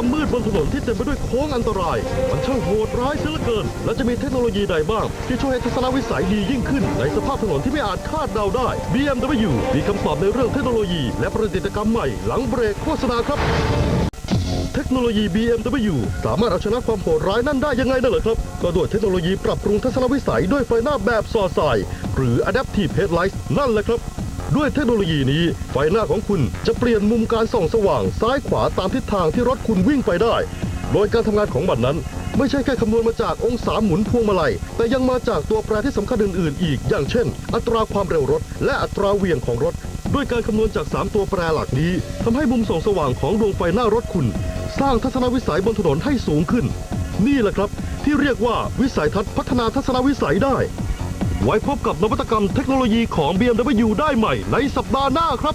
ความมืดบนถนนที่เต็มไปด้วยโค้งอันตราย มันช่างโหดร้ายเสียเหลือเกิน และจะมีเทคโนโลยีใดบ้าง ที่ช่วยให้ทัศนวิสัยดียิ่งขึ้น ในสภาพถนนที่ไม่อาจคาดเดาได้ BMW มีคำตอบในเรื่องเทคโนโลยี และประดิษฐกรรมใหม่หลังเบรกโฆษณาครับเทคโนโลยี BMW สามารถเอาชนะความโหดร้ายนั่นได้ยังไงนั่นเหรอครับ ก็ด้วยเทคโนโลยีปรับปรุงทัศนวิสัยด้วยไฟหน้าแบบสอดสาย หรือ Adaptive Headlights นั่นแหละครับ ด้วยเทคโนโลยีนี้ ไฟหน้าของคุณจะเปลี่ยนมุมการส่องสว่างซ้ายขวาตามทิศทางที่รถคุณวิ่งไปได้ โดยการทำงานของมันนั้น ไม่ใช่แค่คำนวณมาจากองศาหมุนพวงมาลัย แต่ยังมาจากตัวแปรที่สำคัญอื่นๆ อีก อย่างเช่น อัตราความเร็วรถ และอัตราเวียงของรถ ด้วยการคำนวณจาก 3 ตัวแปรหลักนี้ทำให้มุมส่องสว่างของดวงไฟหน้ารถคุณ สร้างทัศนวิสัยบนถนนให้สูงขึ้น นี่แหละครับ ที่เรียกว่าวิสัยทัศน์พัฒนาทัศนวิสัยได้ ไว้พบกับนวัตกรรมเทคโนโลยีของ BMW ได้ใหม่ในสัปดาห์หน้าครับ